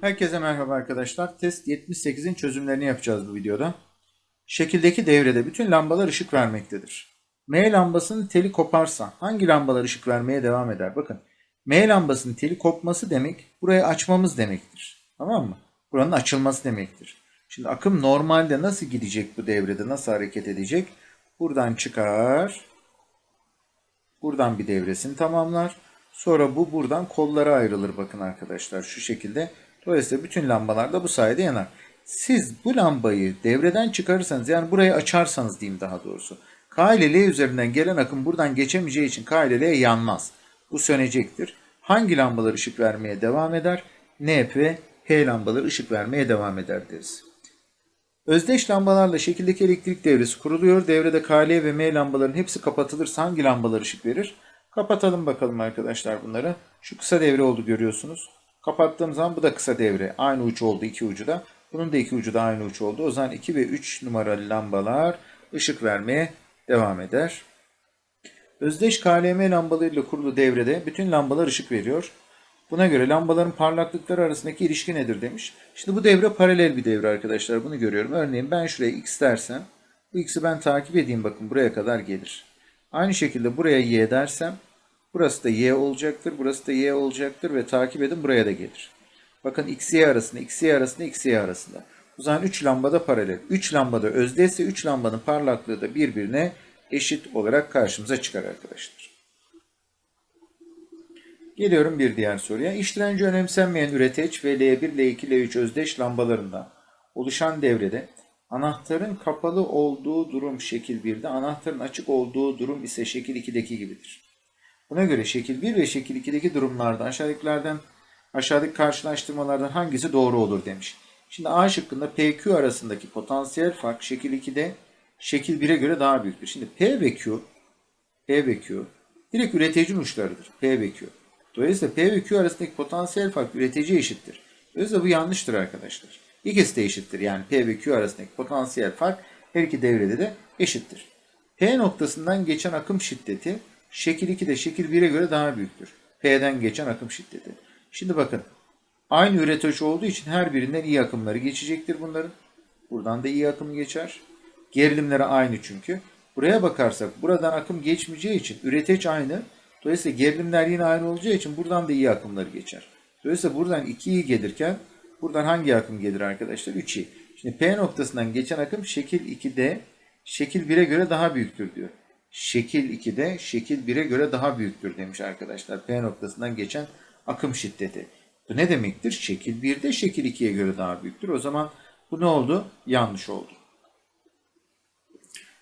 Herkese merhaba arkadaşlar. Test 78'in çözümlerini yapacağız bu videoda. Şekildeki devrede bütün lambalar ışık vermektedir. M lambasının teli koparsa hangi lambalar ışık vermeye devam eder? Bakın M lambasının teli kopması demek burayı açmamız demektir. Tamam mı? Buranın açılması demektir. Şimdi akım normalde nasıl gidecek bu devrede? Nasıl hareket edecek? Buradan çıkar. Buradan bir devresini tamamlar. Sonra bu buradan kollara ayrılır bakın arkadaşlar şu şekilde. Dolayısıyla bütün lambalar da bu sayede yanar. Siz bu lambayı devreden çıkarırsanız yani burayı açarsanız diyeyim daha doğrusu. K ile L üzerinden gelen akım buradan geçemeyeceği için K ile L yanmaz. Bu sönecektir. Hangi lambalar ışık vermeye devam eder? N ve H lambaları ışık vermeye devam eder deriz. Özdeş lambalarla şekildeki elektrik devresi kuruluyor. Devrede KL ve M lambaların hepsi kapatılırsa hangi lambalar ışık verir? Kapatalım bakalım arkadaşlar bunları. Şu kısa devre oldu görüyorsunuz. Kapattığım zaman bu da kısa devre. Aynı uç oldu iki ucu da. Bunun da iki ucu da aynı uç oldu. O zaman 2 ve 3 numaralı lambalar ışık vermeye devam eder. Özdeş KLM lambalarıyla kurulu devrede bütün lambalar ışık veriyor. Buna göre lambaların parlaklıkları arasındaki ilişki nedir demiş. Şimdi bu devre paralel bir devre arkadaşlar. Bunu görüyorum. Örneğin ben şuraya x dersem bu x'i ben takip edeyim bakın buraya kadar gelir. Aynı şekilde buraya y dersem burası da y olacaktır. Burası da y olacaktır ve takip edin buraya da gelir. Bakın x y arasında, x y arasında, x y arasında. O zaman 3 lambada paralel. 3 lambada özdeyse 3 lambanın parlaklığı da birbirine eşit olarak karşımıza çıkar arkadaşlar. Geliyorum bir diğer soruya. İş direnci önemsenmeyen üreteç ve L1, L2, L3 özdeş lambalarından oluşan devrede anahtarın kapalı olduğu durum şekil 1'de, anahtarın açık olduğu durum ise şekil 2'deki gibidir. Buna göre şekil 1 ve şekil 2'deki durumlarda aşağıdakilerden aşağıdaki karşılaştırmalardan hangisi doğru olur demiş. Şimdi A şıkkında PQ arasındaki potansiyel fark şekil 2'de şekil 1'e göre daha büyüktür. Şimdi P ve Q P ve Q direkt üreticinin uçlarıdır. P ve Q. Dolayısıyla P ve Q arasındaki potansiyel fark üretici eşittir. Dolayısıyla bu yanlıştır arkadaşlar. İkisi de eşittir. Yani P ve Q arasındaki potansiyel fark her iki devrede de eşittir. P noktasından geçen akım şiddeti şekil 2'de şekil 1'e göre daha büyüktür. P'den geçen akım şiddeti. Şimdi bakın aynı üretici olduğu için her birinden iyi akımları geçecektir bunların. Buradan da iyi akım geçer. Gerilimleri aynı çünkü. Buraya bakarsak buradan akım geçmeyeceği için üreteç aynı. Dolayısıyla gerilimler yine aynı olacağı için buradan da iyi akımları geçer. Dolayısıyla buradan 2'yi gelirken buradan hangi akım gelir arkadaşlar? 3'i. Şimdi P noktasından geçen akım şekil 2'de şekil 1'e göre daha büyüktür diyor. Şekil 2'de şekil 1'e göre daha büyüktür demiş arkadaşlar. P noktasından geçen akım şiddeti. Bu ne demektir? Şekil 1'de şekil 2'ye göre daha büyüktür. O zaman bu ne oldu? Yanlış oldu.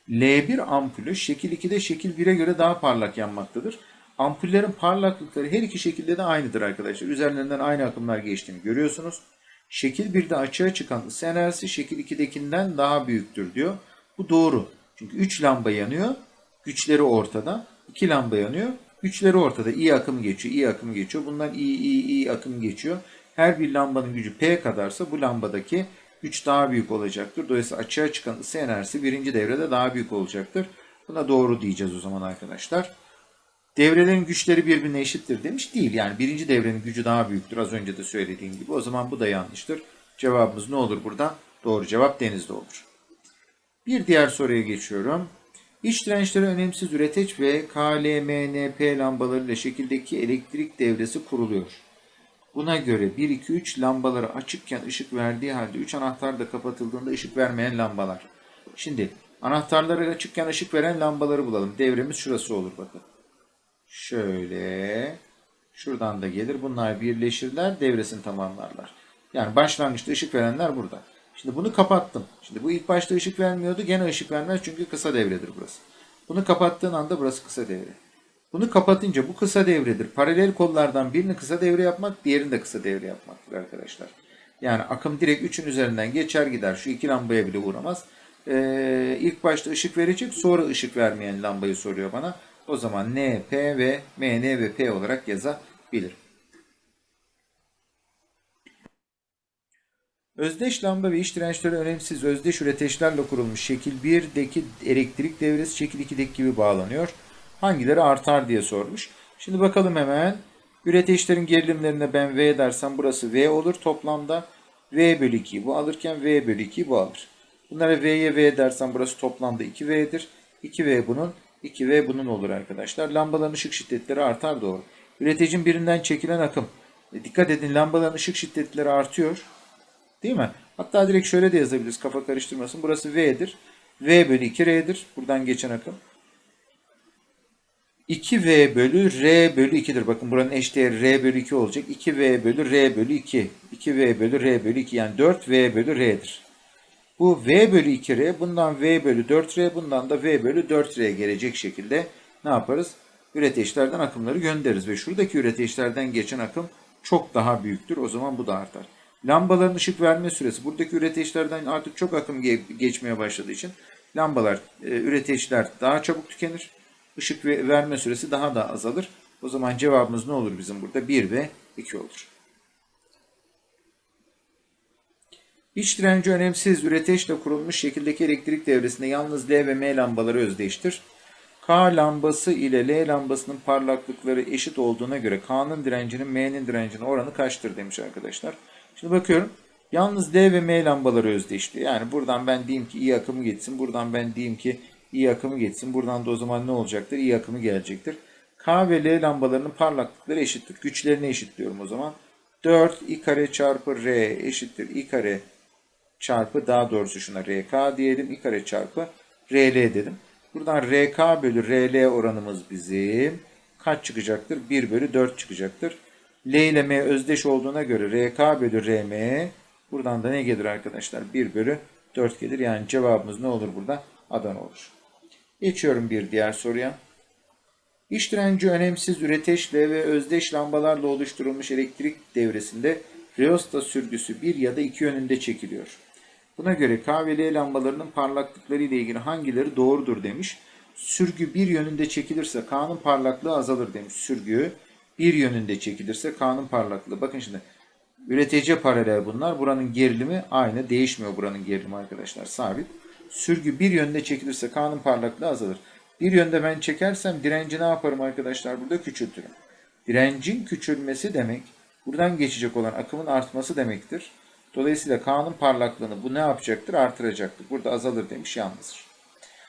L1 ampulü şekil 2'de şekil 1'e göre daha parlak yanmaktadır. Ampullerin parlaklıkları her iki şekilde de aynıdır arkadaşlar. Üzerlerinden aynı akımlar geçtiğini görüyorsunuz. Şekil 1'de açığa çıkan ısı enerjisi şekil 2'dekinden daha büyüktür diyor. Bu doğru. Çünkü 3 lamba yanıyor. Güçleri ortada. 2 lamba yanıyor. Güçleri ortada. İyi akım geçiyor. iyi akım geçiyor. Bundan iyi iyi iyi akım geçiyor. Her bir lambanın gücü P kadarsa bu lambadaki güç daha büyük olacaktır. Dolayısıyla açığa çıkan ısı enerjisi birinci devrede daha büyük olacaktır. Buna doğru diyeceğiz o zaman arkadaşlar. Devrelerin güçleri birbirine eşittir demiş. Değil yani birinci devrenin gücü daha büyüktür az önce de söylediğim gibi. O zaman bu da yanlıştır. Cevabımız ne olur burada? Doğru cevap denizde olur. Bir diğer soruya geçiyorum. İç dirençleri önemsiz üreteç ve KLMNP lambalarıyla şekildeki elektrik devresi kuruluyor. Buna göre 1, 2, 3 lambaları açıkken ışık verdiği halde 3 anahtar da kapatıldığında ışık vermeyen lambalar. Şimdi anahtarları açıkken ışık veren lambaları bulalım. Devremiz şurası olur bakın. Şöyle. Şuradan da gelir. Bunlar birleşirler. Devresini tamamlarlar. Yani başlangıçta ışık verenler burada. Şimdi bunu kapattım. Şimdi bu ilk başta ışık vermiyordu. Gene ışık vermez çünkü kısa devredir burası. Bunu kapattığın anda burası kısa devre. Bunu kapatınca bu kısa devredir. Paralel kollardan birini kısa devre yapmak, diğerini de kısa devre yapmaktır arkadaşlar. Yani akım direkt 3'ün üzerinden geçer gider. Şu iki lambaya bile uğramaz. Ee, ilk başta ışık verecek, sonra ışık vermeyen lambayı soruyor bana. O zaman N, P ve M, N ve P olarak yazabilirim. Özdeş lamba ve iç dirençleri önemsiz özdeş üreteçlerle kurulmuş şekil 1'deki elektrik devresi şekil 2'deki gibi bağlanıyor. Hangileri artar diye sormuş. Şimdi bakalım hemen. Üreteçlerin gerilimlerine ben V dersem burası V olur toplamda. V bölü 2 bu alırken V bölü 2 bu alır. Bunlara V'ye V dersem burası toplamda 2V'dir. 2V bunun, 2V bunun olur arkadaşlar. Lambaların ışık şiddetleri artar doğru. Üreticinin birinden çekilen akım. E, dikkat edin lambaların ışık şiddetleri artıyor. Değil mi? Hatta direkt şöyle de yazabiliriz kafa karıştırmasın. Burası V'dir. V bölü 2R'dir. Buradan geçen akım. 2V bölü R bölü 2'dir. Bakın buranın eşdeğeri R bölü 2 olacak. 2V bölü R bölü 2. 2V bölü R bölü 2 yani 4V bölü R'dir. Bu V bölü 2R bundan V bölü 4R bundan da V bölü 4R gelecek şekilde ne yaparız? Üreteçlerden akımları göndeririz ve şuradaki üreteçlerden geçen akım çok daha büyüktür. O zaman bu da artar. Lambaların ışık verme süresi buradaki üreteçlerden artık çok akım ge- geçmeye başladığı için lambalar, e, üreteçler daha çabuk tükenir. Işık ve- verme süresi daha da azalır. O zaman cevabımız ne olur bizim burada? 1 ve 2 olur. İç direnci önemsiz üreteçle kurulmuş şekildeki elektrik devresinde yalnız L ve M lambaları özdeştir. K lambası ile L lambasının parlaklıkları eşit olduğuna göre K'nın direncinin M'nin direncine oranı kaçtır demiş arkadaşlar. Şimdi bakıyorum. Yalnız L ve M lambaları özdeşti. Yani buradan ben diyeyim ki I akımı geçsin. Buradan ben diyeyim ki I akımı geçsin. Buradan da o zaman ne olacaktır? I akımı gelecektir. K ve L lambalarının parlaklıkları eşittir. Güçlerini eşitliyorum o zaman. 4 I kare çarpı R eşittir I kare çarpı daha doğrusu şuna RK diyelim. I kare çarpı RL dedim. Buradan RK bölü RL oranımız bizim kaç çıkacaktır? 1 bölü 4 çıkacaktır. L ile M özdeş olduğuna göre RK bölü RM buradan da ne gelir arkadaşlar? 1 bölü 4 gelir. Yani cevabımız ne olur burada? Adana olur. Geçiyorum bir diğer soruya. İç direnci önemsiz üreteçle ve özdeş lambalarla oluşturulmuş elektrik devresinde reosta sürgüsü bir ya da iki yönünde çekiliyor. Buna göre K ve L lambalarının parlaklıkları ile ilgili hangileri doğrudur demiş. Sürgü bir yönünde çekilirse K'nın parlaklığı azalır demiş. Sürgü bir yönünde çekilirse K'nın parlaklığı. Bakın şimdi üretici paralel bunlar. Buranın gerilimi aynı. Değişmiyor buranın gerilimi arkadaşlar. Sabit. Sürgü bir yönde çekilirse K'nın parlaklığı azalır. Bir yönde ben çekersem direnci ne yaparım arkadaşlar? Burada küçültürüm. Direncin küçülmesi demek buradan geçecek olan akımın artması demektir. Dolayısıyla K'nın parlaklığını bu ne yapacaktır? Artıracaktır. Burada azalır demiş yalnızdır.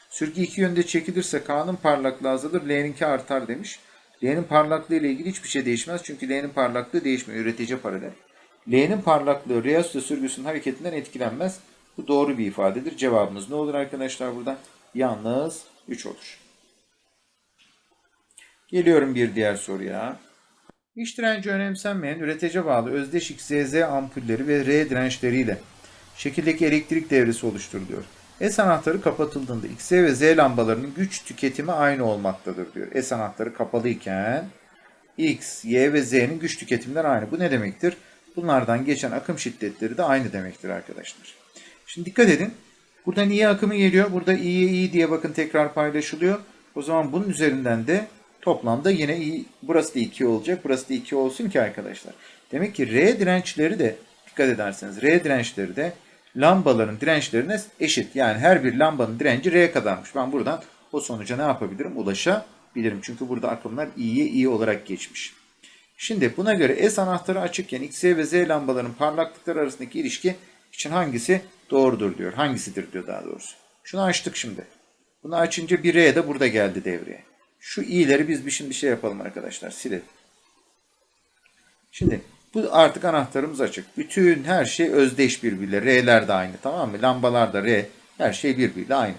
Sürgü iki yönde çekilirse K'nın parlaklığı azalır, L'ninki artar demiş. L'nin parlaklığı ile ilgili hiçbir şey değişmez. Çünkü L'nin parlaklığı değişmiyor. Üretici paralel. L'nin parlaklığı reaksiyon sürgüsünün hareketinden etkilenmez. Bu doğru bir ifadedir. Cevabımız ne olur arkadaşlar burada? Yalnız 3 olur. Geliyorum bir diğer soruya. İç direnci önemsenmeyen üretici bağlı özdeş XZ ampulleri ve R dirençleriyle şekildeki elektrik devresi oluşturuluyor. S anahtarı kapatıldığında X ve Z lambalarının güç tüketimi aynı olmaktadır diyor. S anahtarı kapalı iken X, Y ve Z'nin güç tüketimleri aynı. Bu ne demektir? Bunlardan geçen akım şiddetleri de aynı demektir arkadaşlar. Şimdi dikkat edin. Buradan iyi akımı geliyor. Burada İ'ye iyi diye bakın tekrar paylaşılıyor. O zaman bunun üzerinden de toplamda yine iyi. Burası da 2 olacak. Burası da 2 olsun ki arkadaşlar. Demek ki R dirençleri de dikkat ederseniz R dirençleri de lambaların dirençlerine eşit. Yani her bir lambanın direnci R kadarmış. Ben buradan o sonuca ne yapabilirim? Ulaşabilirim. Çünkü burada akımlar İ'ye iyi olarak geçmiş. Şimdi buna göre S anahtarı açıkken X, Y ve Z lambaların parlaklıkları arasındaki ilişki için hangisi doğrudur diyor. Hangisidir diyor daha doğrusu. Şunu açtık şimdi. Bunu açınca bir R de burada geldi devreye. Şu i'leri biz bir şimdi şey yapalım arkadaşlar. Silelim. Şimdi bu artık anahtarımız açık. Bütün her şey özdeş birbiriyle. R'ler de aynı tamam mı? Lambalar da R. Her şey birbiriyle aynı.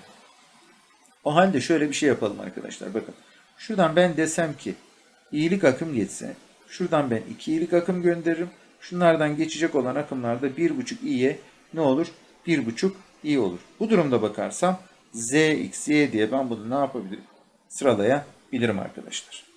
O halde şöyle bir şey yapalım arkadaşlar. Bakın. Şuradan ben desem ki iyilik akım geçse. Şuradan ben iki iyilik akım gönderirim. Şunlardan geçecek olan akımlarda 1.5 i'ye ne olur? 1.5 i olur. Bu durumda bakarsam z, x, y diye ben bunu ne yapabilirim? Sıralayabilirim arkadaşlar.